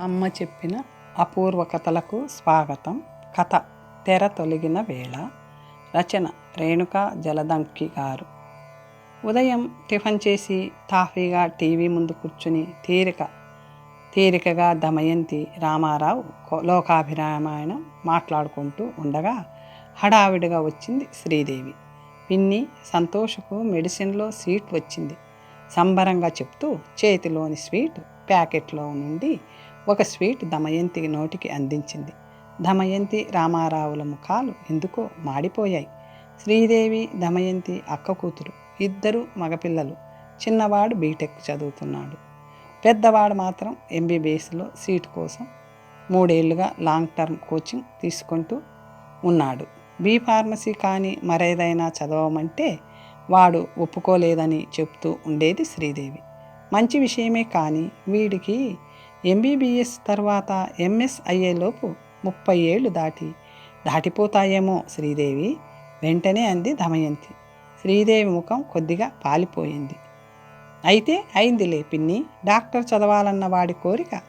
అమ్మ చెప్పిన అపూర్వ కథలకు స్వాగతం. కథ తెర తొలగిన వేళ. రచన రేణుకా జలదంకి గారు. ఉదయం టిఫిన్ చేసి తాఫీగా టీవీ ముందు కూర్చుని తీరిక తీరికగా దమయంతి రామారావు లోకాభిరామాయణం మాట్లాడుకుంటూ ఉండగా హడావిడిగా వచ్చింది శ్రీదేవి. పిన్ని సంతోషకు మెడిసిన్లో సీట్ వచ్చింది. సంబరంగా చెప్తూ చేతిలోని స్వీట్ ప్యాకెట్లో నుండి ఒక స్వీట్ దమయంతి నోటికి అందించింది. దమయంతి రామారావుల ముఖాలు ఎందుకో మాడిపోయాయి. శ్రీదేవి దమయంతి అక్క కూతురు ఇద్దరు మగపిల్లలు. చిన్నవాడు బీటెక్ చదువుతున్నాడు. పెద్దవాడు మాత్రం ఎంబీబీఎస్లో సీట్ కోసం మూడేళ్ళుగా లాంగ్ టర్మ్ కోచింగ్ తీసుకుంటూ ఉన్నాడు. బీ ఫార్మసీ కానీ మరేదైనా చదవమంటే వాడు ఒప్పుకోలేదని చెప్తూ ఉండేది శ్రీదేవి. మంచి విషయమే కానీ వీడికి ఎంబీబీఎస్ తర్వాత ఎంఎస్ అయ్యేలోపు ముప్పై ఏళ్ళు దాటి. దాటిపోతాయేమో శ్రీదేవి. వెంటనే అంది దమయంతి శ్రీదేవి ముఖం కొద్దిగా పాలిపోయింది. అయితే అయిందిలే పిన్ని. డాక్టర్ చదవాలన్న వాడి కోరిక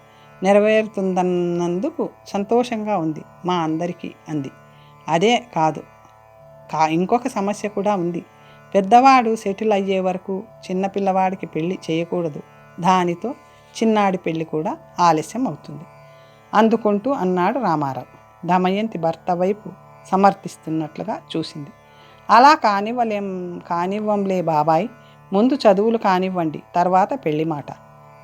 నెరవేరుతుందన్నందుకు సంతోషంగా ఉంది మా అందరికీ అంది. అదే కాదు. కా ఇంకొక సమస్య కూడా ఉంది. పెద్దవాడు సెటిల్ అయ్యే వరకు చిన్నపిల్లవాడికి పెళ్ళి చేయకూడదు. దానితో చిన్నాడి పెళ్ళి కూడా ఆలస్యం అవుతుంది. అందుకుంటూ అన్నాడు రామారావు. దమయంతి భర్త వైపు సమర్థిస్తున్నట్లుగా చూసింది. అలా కానివ్వలేం కానివ్వంలే బాబాయ్. ముందు చదువులు కానివ్వండి తర్వాత పెళ్ళి మాట.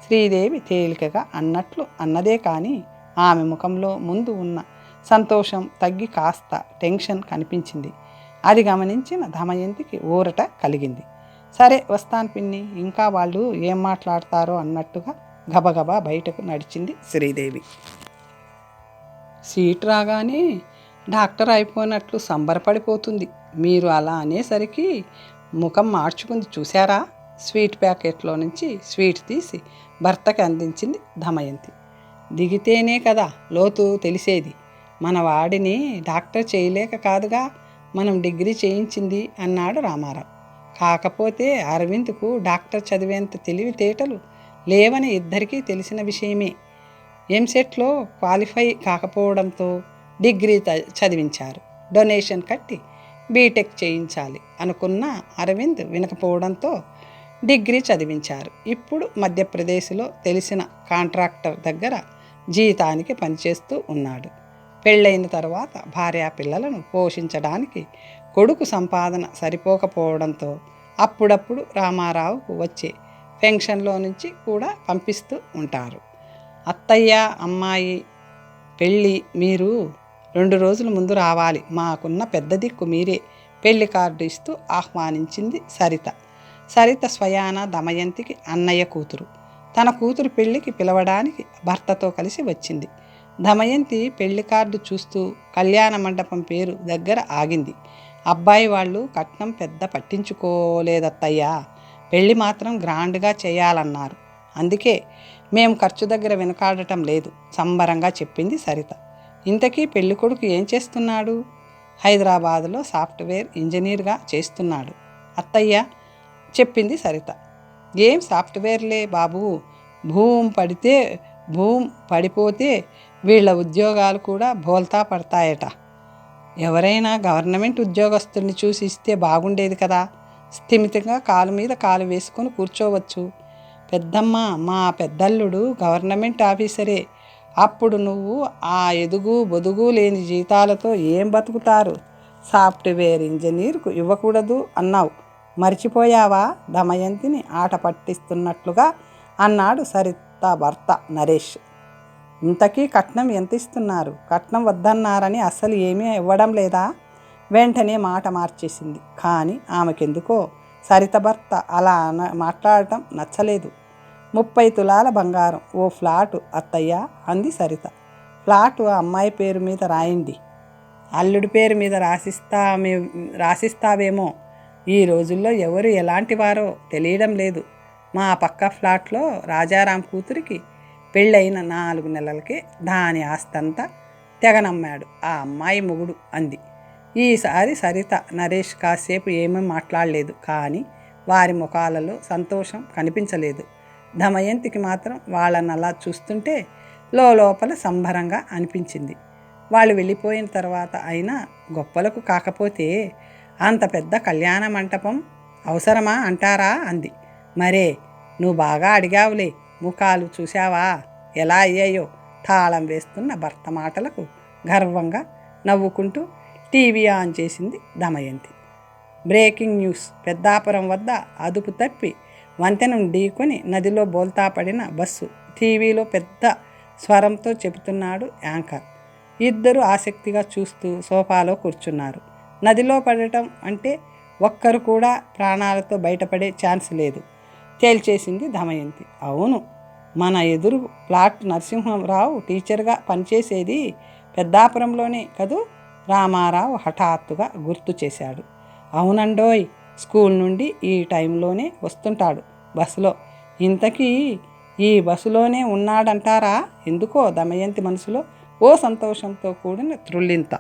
శ్రీదేవి తేలికగా అన్నట్లు అన్నదే కానీ ఆమె ముఖంలో ముందు ఉన్న సంతోషం తగ్గి కాస్త టెన్షన్ కనిపించింది. అది గమనించిన దమయంతికి ఊరట కలిగింది. సరే వస్తాను పిన్ని ఇంకా వాళ్ళు ఏం మాట్లాడతారో అన్నట్టుగా గబగబా బయటకు నడిచింది శ్రీదేవి. సీట్ రాగానే డాక్టర్ అయిపోయినట్లు సంబరపడిపోతుంది. మీరు అలా అనేసరికి ముఖం మార్చుకుంది. చూశారా? స్వీట్ ప్యాకెట్లో నుంచి స్వీట్ తీసి భర్తకి అందించింది దమయంతి దిగితేనే కదా లోతు తెలిసేది. మన వాడిని డాక్టర్ చేయలేక కాదుగా మనం డిగ్రీ చేయించింది అన్నాడు రామారావు. కాకపోతే అరవింద్కు డాక్టర్ చదివేంత తెలివితేటలు లేవని ఇద్దరికీ తెలిసిన విషయమే. ఎంసెట్లో క్వాలిఫై కాకపోవడంతో డిగ్రీ చదివించారు. డొనేషన్ కట్టి బీటెక్ చేయించాలి అనుకున్న అరవింద్ వినకపోవడంతో డిగ్రీ చదివించారు. ఇప్పుడు మధ్యప్రదేశ్లో తెలిసిన కాంట్రాక్టర్ దగ్గర జీతానికి పనిచేస్తూ ఉన్నాడు. పెళ్ళైన తర్వాత భార్యా పిల్లలను పోషించడానికి కొడుకు సంపాదన సరిపోకపోవడంతో అప్పుడప్పుడు రామారావుకు వచ్చే పెన్షన్లో నుంచి కూడా పంపిస్తూ ఉంటారు. అత్తయ్య అమ్మాయి పెళ్ళి మీరు రెండు రోజుల ముందు రావాలి. మాకున్న పెద్ద దిక్కు మీరే. పెళ్ళి కార్డు ఇస్తూ ఆహ్వానించింది సరిత. సరిత స్వయాన దమయంతికి అన్నయ్య కూతురు. తన కూతురు పెళ్ళికి పిలవడానికి భర్తతో కలిసి వచ్చింది. దమయంతి పెళ్ళి కార్డు చూస్తూ కళ్యాణ మండపం పేరు దగ్గర ఆగింది. అబ్బాయి వాళ్ళు కట్నం పెద్ద పట్టించుకోలేదత్తయ్యా. పెళ్ళి మాత్రం గ్రాండ్గా చేయాలన్నారు. అందుకే మేము ఖర్చు దగ్గర వెనకాడటం లేదు సంబరంగా చెప్పింది సరిత. ఇంతకీ పెళ్ళి కొడుకు ఏం చేస్తున్నాడు? హైదరాబాదులో సాఫ్ట్వేర్ ఇంజనీర్గా చేస్తున్నాడు. అత్తయ్య చెప్పింది సరిత. ఏం సాఫ్ట్వేర్లే బాబు? భూమి పడితే భూమి పడిపోతే వీళ్ళ ఉద్యోగాలు కూడా బోల్తా పడతాయట. ఎవరైనా గవర్నమెంట్ ఉద్యోగస్తుల్ని చూసి ఇస్తే బాగుండేది కదా? స్థిమితంగా కాలు మీద కాలు వేసుకొని కూర్చోవచ్చు. పెద్దమ్మ మా పెద్దల్లుడు గవర్నమెంట్ ఆఫీసరే. అప్పుడు నువ్వు ఆ ఎదుగు బొదుగు లేని జీతాలతో ఏం బతుకుతారు? సాఫ్ట్వేర్ ఇంజనీర్కు ఇవ్వకూడదు అన్నావు. మర్చిపోయావా? దమయంతిని ఆట పట్టిస్తున్నట్లుగా అన్నాడు సరిత భర్త నరేష్. ఇంతకీ కట్నం ఎంత ఇస్తున్నారు కట్నం వద్దన్నారని అసలు ఏమీ ఇవ్వడం లేదా? వెంటనే మాట మార్చేసింది. కానీ ఆమెకెందుకో సరిత భర్త అలా అన మాట్లాడటం నచ్చలేదు. ముప్పై తులాల బంగారం ఓ ఫ్లాటు అత్తయ్య అంది సరిత. ఫ్లాటు ఆ అమ్మాయి పేరు మీద రాయండి. అల్లుడి పేరు మీద రాసిస్తామే రాసిస్తావేమో? ఈ రోజుల్లో ఎవరు ఎలాంటి వారో తెలియడం లేదు. మా పక్క ఫ్లాట్లో రాజారాం కూతురికి పెళ్ళైన నాలుగు నెలలకే దాని ఆస్తంతా తెగనమ్మాడు. ఆ అమ్మాయి మొగుడు అంది. ఈసారి సరిత నరేష్ కాసేపు ఏమీ మాట్లాడలేదు కానీ వారి ముఖాలలో సంతోషం కనిపించలేదు. దమయంతికి మాత్రం వాళ్ళని అలా చూస్తుంటే లోపల సంబరంగా అనిపించింది. వాళ్ళు వెళ్ళిపోయిన తర్వాత అయినా గొప్పలకు కాకపోతే అంత పెద్ద కళ్యాణ మంటపం అవసరమా అంటారా అంది. మరే నువ్వు బాగా అడిగావులే ముఖాలు చూశావా ఎలా అయ్యాయో తాళం వేస్తున్న భర్త మాటలకు గర్వంగా నవ్వుకుంటూ టీవీ ఆన్ చేసింది దమయంతి. బ్రేకింగ్ న్యూస్ పెద్దాపురం వద్ద అదుపు తప్పి వంతెనను ఢీకొని నదిలో బోల్తా పడిన బస్సు టీవీలో పెద్ద స్వరంతో చెబుతున్నాడు యాంకర్. ఇద్దరు ఆసక్తిగా చూస్తూ సోఫాలో కూర్చున్నారు. నదిలో పడటం అంటే ఒక్కరు కూడా ప్రాణాలతో బయటపడే ఛాన్స్ లేదు. తేల్చేసింది దమయంతి. అవును మన ఎదురు ప్లాట్ నరసింహరావు టీచర్గా పనిచేసేది పెద్దాపురంలోనే కదూ? రామారావు హఠాత్తుగా గుర్తు చేశాడు. అవునండోయ్ స్కూల్ నుండి ఈ టైంలోనే వస్తుంటాడు బస్సులో. ఇంతకీ ఈ బస్సులోనే ఉన్నాడంటారా? ఎందుకో దమయంతి మనసులో ఓ సంతోషంతో కూడిన త్రుళ్ళింత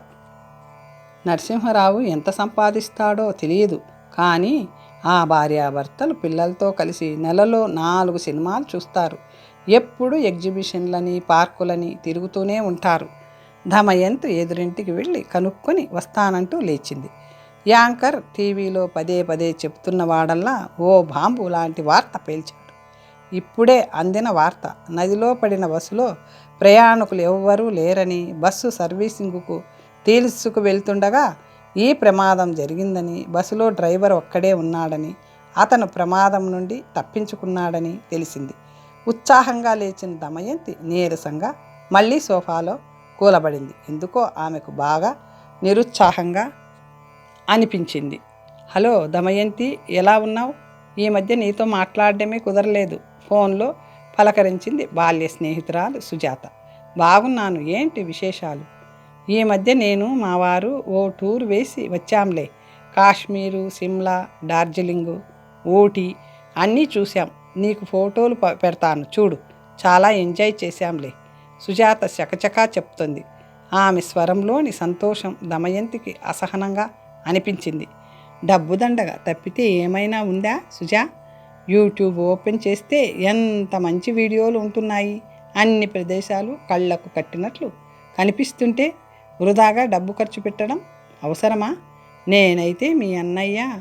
నరసింహరావు ఎంత సంపాదిస్తాడో తెలియదు. కానీ ఆ భార్యాభర్తలు పిల్లలతో కలిసి నెలలో నాలుగు సినిమాలు చూస్తారు. ఎప్పుడు ఎగ్జిబిషన్లని పార్కులని తిరుగుతూనే ఉంటారు. ధమయంత్ ఎదురింటికి వెళ్ళి కనుక్కొని వస్తానంటూ లేచింది. యాంకర్ టీవీలో పదే పదే చెప్తున్న వాడల్లా ఓ బాంబు లాంటి వార్త పేల్చాడు. ఇప్పుడే అందిన వార్త నదిలో పడిన బస్సులో ప్రయాణికులు ఎవ్వరూ లేరని బస్సు సర్వీసింగుకు తీసుకు వెళ్తుండగా ఈ ప్రమాదం జరిగిందని బస్సులో డ్రైవర్ ఒక్కడే ఉన్నాడని అతను ప్రమాదం నుండి తప్పించుకున్నాడని తెలిసింది. ఉత్సాహంగా లేచిన దమయంతి నీరసంగా మళ్ళీ సోఫాలో కూలబడింది. ఎందుకో ఆమెకు బాగా నిరుత్సాహంగా అనిపించింది. హలో దమయంతి ఎలా ఉన్నావు? ఈ మధ్య నీతో మాట్లాడడమే కుదరలేదు. ఫోన్లో పలకరించింది బాల్య స్నేహితురాలు సుజాత. బాగున్నాను. ఏంటి విశేషాలు? ఈ మధ్య నేను మా వారు ఓ టూర్ వేసి వచ్చాంలే. కాశ్మీరు సిమ్లా డార్జిలింగు ఊటీ అన్నీ చూసాం నీకు ఫోటోలు పెడతాను. చూడు. చాలా ఎంజాయ్ చేశాంలే. సుజాత చకచకా చెప్తుంది. ఆమె స్వరంలోని సంతోషం దమయంతికి అసహనంగా అనిపించింది. డబ్బు దండగా తప్పితే ఏమైనా ఉందా సుజా? యూట్యూబ్ ఓపెన్ చేస్తే ఎంత మంచి వీడియోలు ఉంటున్నాయి? అన్ని ప్రదేశాలు కళ్ళకు కట్టినట్లు కనిపిస్తుంటే వృధాగా డబ్బు ఖర్చు పెట్టడం అవసరమా? నేనైతే మీ అన్నయ్య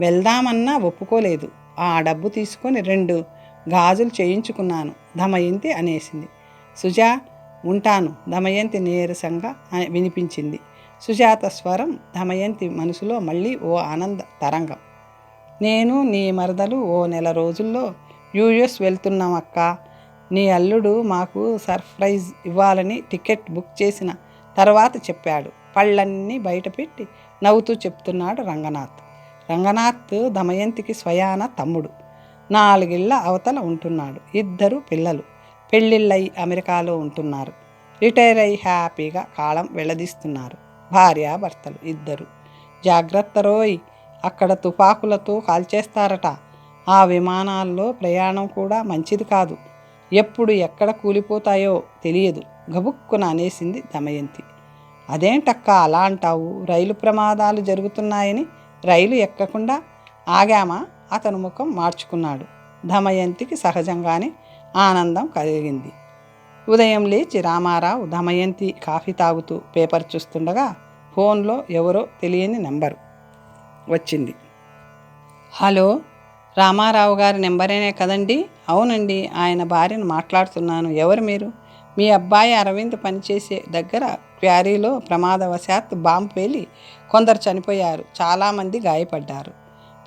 వెళ్దామన్నా ఒప్పుకోలేదు. ఆ డబ్బు తీసుకొని రెండు గాజులు చేయించుకున్నాను. దమయంతి అనేసింది. సుజా ఉంటాను. దమయంతి నీరసంగా వినిపించింది. సుజాత స్వరం దమయంతి మనసులో మళ్ళీ ఓ ఆనంద తరంగం. నేను నీ మరదలు ఓ నెల రోజుల్లో యూఎస్ వెళ్తున్నాం అక్క. నీ అల్లుడు మాకు సర్ప్రైజ్ ఇవ్వాలని టికెట్ బుక్ చేసిన తర్వాత చెప్పాడు. పళ్ళన్నీ బయటపెట్టి నవ్వుతూ చెప్తున్నాడు రంగనాథ్. రంగనాథ్ దమయంతికి స్వయాన తమ్ముడు. నాలుగిళ్ళ అవతల ఉంటున్నాడు. ఇద్దరు పిల్లలు. పెళ్ళిళ్ళై అమెరికాలో ఉంటున్నారు. రిటైర్ అయి హ్యాపీగా కాలం వెళ్ళదీస్తున్నారు భార్యాభర్తలు ఇద్దరు. జాగ్రత్త రోయ్! అక్కడ తుపాకులతో కాల్చేస్తారట. ఆ విమానాల్లో ప్రయాణం కూడా మంచిది కాదు. ఎప్పుడు ఎక్కడ కూలిపోతాయో తెలియదు. గబుక్కున అనేసింది దమయంతి. అదేంటక్క అలా అంటావు? రైలు ప్రమాదాలు జరుగుతున్నాయని రైలు ఎక్కకుండా ఆగామా? అతను ముఖం మార్చుకున్నాడు. దమయంతికి సహజంగానే ఆనందం కలిగింది. ఉదయం లేచి రామారావు దమయంతి కాఫీ తాగుతూ పేపర్ చూస్తుండగా ఫోన్లో ఎవరో తెలియని నెంబరు వచ్చింది. హలో రామారావు గారి నెంబరేనే కదండి? అవునండి ఆయన భార్యను మాట్లాడుతున్నాను. ఎవరు మీరు? మీ అబ్బాయి అరవింద్ పనిచేసే దగ్గర క్వారీలో ప్రమాదవశాత్తు బాంబు పేలి కొందరు చనిపోయారు. చాలామంది గాయపడ్డారు.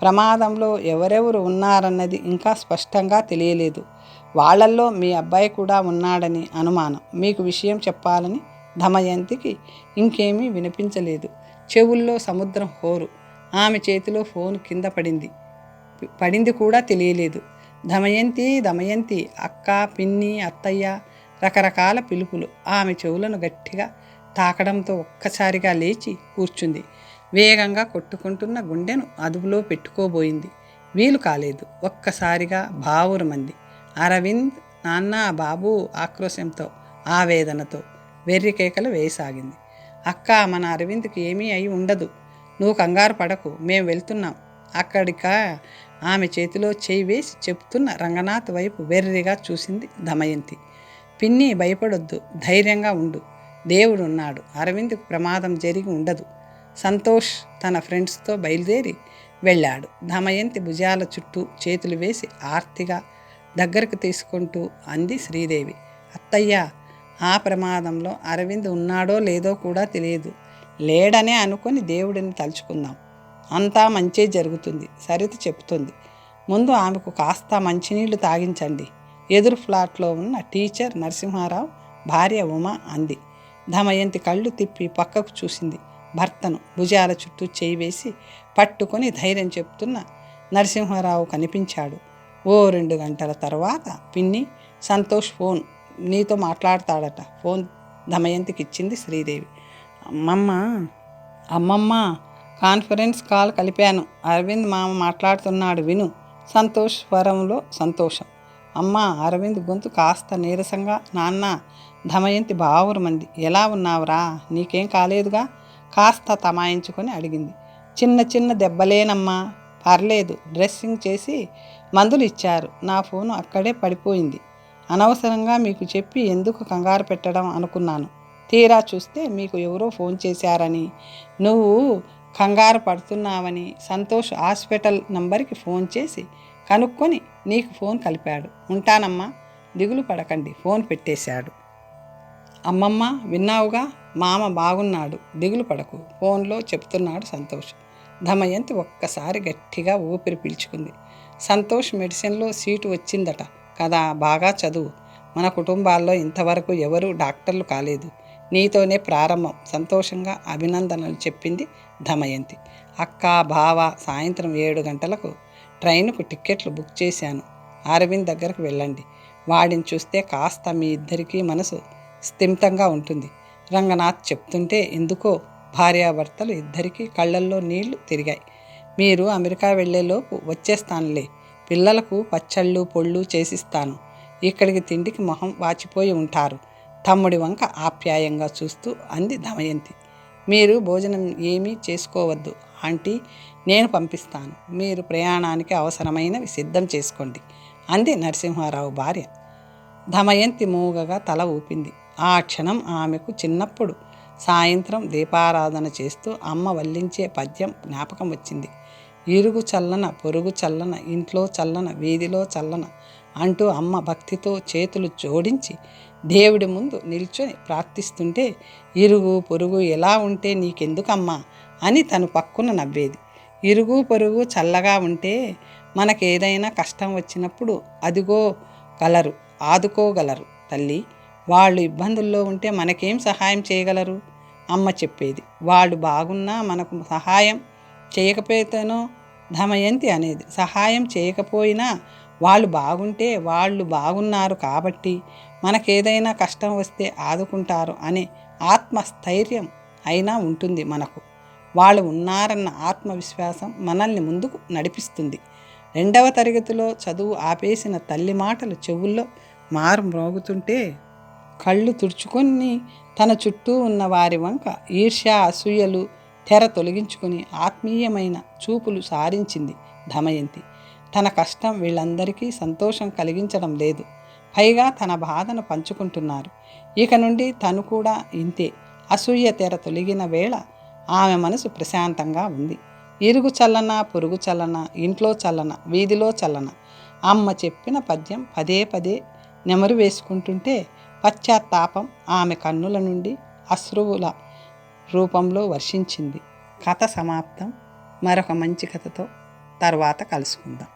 ప్రమాదంలో ఎవరెవరు ఉన్నారన్నది ఇంకా స్పష్టంగా తెలియలేదు. వాళ్ళల్లో మీ అబ్బాయి కూడా ఉన్నాడని అనుమానం. మీకు విషయం చెప్పాలని ధమయంతికి ఇంకేమీ వినిపించలేదు. చెవుల్లో సముద్రం హోరు. ఆమె చేతిలో ఫోన్ కింద పడింది. పడింది కూడా తెలియలేదు. దమయంతి దమయంతి అక్క పిన్ని అత్తయ్య రకరకాల పిలుపులు. ఆమె చెవులను గట్టిగా తాకడంతో ఒక్కసారిగా లేచి కూర్చుంది. వేగంగా కొట్టుకుంటున్న గుండెను అదుపులో పెట్టుకోబోయింది. వీలు కాలేదు. ఒక్కసారిగా బావురమంది. అరవింద్ నాన్న బాబు ఆక్రోశంతో ఆవేదనతో వెర్రి కేకలు వేయసాగింది. అక్క మన అరవింద్కి ఏమీ అయి ఉండదు. నువ్వు కంగారు పడకు మేము వెళ్తున్నాం. అక్కడిక? ఆమె చేతిలో చేయి వేసి చెప్తున్న రంగనాథ్ వైపు వెర్రిగా చూసింది దమయంతి. పిన్ని భయపడొద్దు ధైర్యంగా ఉండు. దేవుడు ఉన్నాడు అరవింద్కు ప్రమాదం జరిగి ఉండదు. సంతోష్ తన ఫ్రెండ్స్తో బయలుదేరి వెళ్ళాడు. దమయంతి భుజాల చుట్టూ చేతులు వేసి ఆర్తిగా దగ్గరకు తీసుకుంటూ అంది శ్రీదేవి. అత్తయ్య ఆ ప్రమాదంలో అరవింద్ ఉన్నాడో లేదో కూడా తెలియదు. లేడనే అనుకొని దేవుడిని తలుచుకుందాం. అంతా మంచే జరుగుతుంది సరిత చెప్తుంది ముందు ఆమెకు కాస్త మంచినీళ్ళు తాగించండి. ఎదురు ఫ్లాట్లో ఉన్న టీచర్ నరసింహారావు భార్య ఉమ అంది. దమయంతి కళ్ళు తిప్పి పక్కకు చూసింది. భర్తను భుజాల చుట్టూ చేయి వేసి పట్టుకొని ధైర్యం చెప్తున్న నరసింహారావు కనిపించాడు. ఓ రెండు గంటల తర్వాత పిన్ని సంతోష్ ఫోన్ నీతో మాట్లాడతాడట. ఫోన్ దమయంతికి ఇచ్చింది శ్రీదేవి. అమ్మమ్మ అమ్మమ్మ కాన్ఫరెన్స్ కాల్ కలిపాను. అరవింద్ మామ మాట్లాడుతున్నాడు విను. సంతోష్ స్వరంలో సంతోషం. అమ్మ అరవింద్ గొంతు కాస్త నీరసంగా నాన్న దమయంతి బావురమంది. ఎలా ఉన్నావురా? నీకేం కాలేదుగా? కాస్త తమాయించుకొని అడిగింది. చిన్న చిన్న దెబ్బలేనమ్మా. పర్లేదు డ్రెస్సింగ్ చేసి మందులు ఇచ్చారు. నా ఫోను అక్కడే పడిపోయింది. అనవసరంగా మీకు చెప్పి ఎందుకు కంగారు పెట్టడం అనుకున్నాను. తీరా చూస్తే మీకు ఎవరో ఫోన్ చేశారని నువ్వు కంగారు పడుతున్నావని సంతోష్ హాస్పిటల్ నంబర్కి ఫోన్ చేసి కనుక్కొని నీకు ఫోన్ కలిపాడు. ఉంటానమ్మా దిగులు పడకండి ఫోన్ పెట్టేశాడు. అమ్మమ్మ విన్నావుగా? మామ బాగున్నాడు దిగులు పడకు ఫోన్లో చెప్తున్నాడు సంతోష్. దమయంతి ఒక్కసారి గట్టిగా ఊపిరి పీల్చుకుంది. సంతోష్ మెడిసిన్లో సీటు వచ్చిందట. కదా బాగా చదువు. మన కుటుంబాల్లో ఇంతవరకు ఎవరూ డాక్టర్లు కాలేదు. నీతోనే ప్రారంభం. సంతోషంగా అభినందనలు చెప్పింది దమయంతి అక్క బావ సాయంత్రం ఏడు గంటలకు ట్రైన్కు టిక్కెట్లు బుక్ చేశాను. అరవింద్ దగ్గరకు వెళ్ళండి. వాడిని చూస్తే కాస్త మీ ఇద్దరికీ మనసు స్థిమితంగా ఉంటుంది. రంగనాథ్ చెప్తుంటే ఎందుకో భార్యాభర్తలు ఇద్దరికీ కళ్ళల్లో నీళ్ళు తిరిగాయి. మీరు అమెరికా వెళ్ళేలోపు వచ్చేస్తానులే. పిల్లలకు పచ్చళ్ళు పొళ్ళు చేసిస్తాను. ఇక్కడికి తిండికి మొహం వాచిపోయి ఉంటారు. తమ్ముడి వంక ఆప్యాయంగా చూస్తూ అంది దమయంతి. మీరు భోజనం ఏమీ చేసుకోవద్దు ఆంటీ. నేను పంపిస్తాను. మీరు ప్రయాణానికి అవసరమైనవి సిద్ధం చేసుకోండి అంది నరసింహారావు భార్య. దమయంతి మూగగా తల ఊపింది. ఆ క్షణం ఆమెకు చిన్నప్పుడు సాయంత్రం దీపారాధన చేస్తూ అమ్మ వల్లించే పద్యం జ్ఞాపకం వచ్చింది. ఇరుగు చల్లన పొరుగు చల్లన ఇంట్లో చల్లన వీధిలో చల్లన అంటూ అమ్మ భక్తితో చేతులు జోడించి దేవుడి ముందు నిల్చొని ప్రార్థిస్తుంటే ఇరుగు పొరుగు ఎలా ఉంటే నీకెందుకమ్మా అని తను పక్కున నవ్వేది. ఇరుగు పొరుగు చల్లగా ఉంటే మనకేదైనా కష్టం వచ్చినప్పుడు అదిగో గలరు ఆదుకోగలరు తల్లి. వాళ్ళు ఇబ్బందుల్లో ఉంటే మనకేం సహాయం చేయగలరు? అమ్మ చెప్పేది. వాళ్ళు బాగున్నా మనకు సహాయం చేయకపోతేనో ధమయంతి అనేది. సహాయం చేయకపోయినా వాళ్ళు బాగుంటే వాళ్ళు బాగున్నారు కాబట్టి మనకేదైనా కష్టం వస్తే ఆదుకుంటారు అనే ఆత్మస్థైర్యం అయినా ఉంటుంది మనకు. వాళ్ళు ఉన్నారన్న ఆత్మవిశ్వాసం మనల్ని ముందుకు నడిపిస్తుంది. రెండవ తరగతిలో చదువు ఆపేసిన తల్లి మాటలు చెవుల్లో మారు మ్రోగుతుంటే కళ్ళు తుడుచుకొని తన చుట్టూ ఉన్న వారి వంక ఈర్ష్య అసూయలు తెర తొలగించుకుని ఆత్మీయమైన చూపులు సారించింది ధమయంతి. తన కష్టం వీళ్ళందరికీ సంతోషం కలిగించడం లేదు. పైగా తన బాధను పంచుకుంటున్నారు. ఇక నుండి తను కూడా ఇంతే. అసూయ తెర తొలగిన వేళ ఆమె మనసు ప్రశాంతంగా ఉంది. ఇరుగు చల్లన పొరుగు చల్లన ఇంట్లో చల్లన వీధిలో చల్లన. అమ్మ చెప్పిన పద్యం పదే పదే నెమరు వేసుకుంటుంటే పశ్చాత్తాపం ఆమె కన్నుల నుండి అశ్రువుల రూపంలో వర్షించింది. కథ సమాప్తం. మరొక మంచి కథతో తర్వాత కలుసుకుందాం.